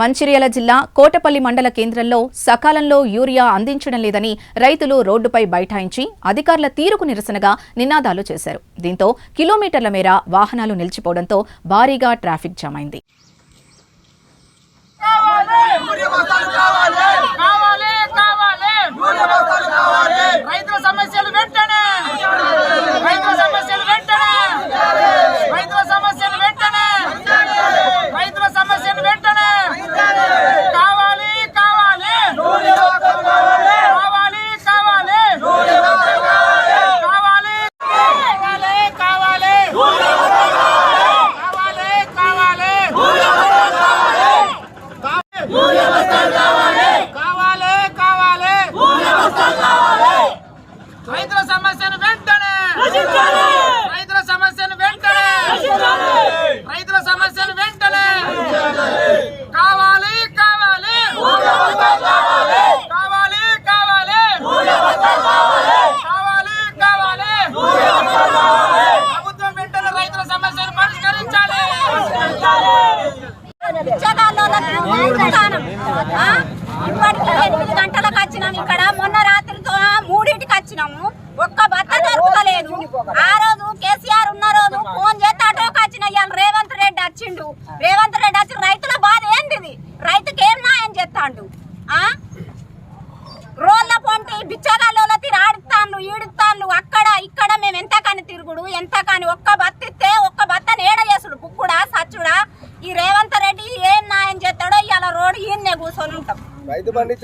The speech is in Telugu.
మంచిర్యాల జిల్లా కోటపల్లి మండల కేంద్రంలో సకాలంలో యూరియా అందించడం లేదని రైతులు రోడ్డుపై బైఠాయించి అధికారుల తీరుకు నిరసనగా నినాదాలు చేశారు. దీంతో కిలోమీటర్ల మేర వాహనాలు నిలిచిపోవడంతో భారీగా ట్రాఫిక్ జామైంది ఇప్పటికి ఎనిమిది గంటలకు వచ్చినాం ఇక్కడ. మొన్న రాత్రితో మూడింటికి వచ్చినాము. ఒక్క భర్త దొరకలేదు. ఆ రోజు కేసీఆర్ ఉన్న రోజు ఫోన్ చేస్తే అటోకి వచ్చిన రేవంత్ రెడ్డి వచ్చిండు. రేవంత్ రెడ్డి వచ్చి రైతుల బాధ ఏంటిది? రైతుకి ఏం న్యాయం చేస్తాడు? రోళ్ళ పొంటి బిచ్చగాళ్ళ తీరాడుతాను ఈడుతాను అక్కడ ఇక్కడ మేము ఎంత కానీ తిరుగుడు ఎంత కానీ ఒక్క బత్త ఈయన్నే కూర్చొని ఉంటాం. రైతు బండి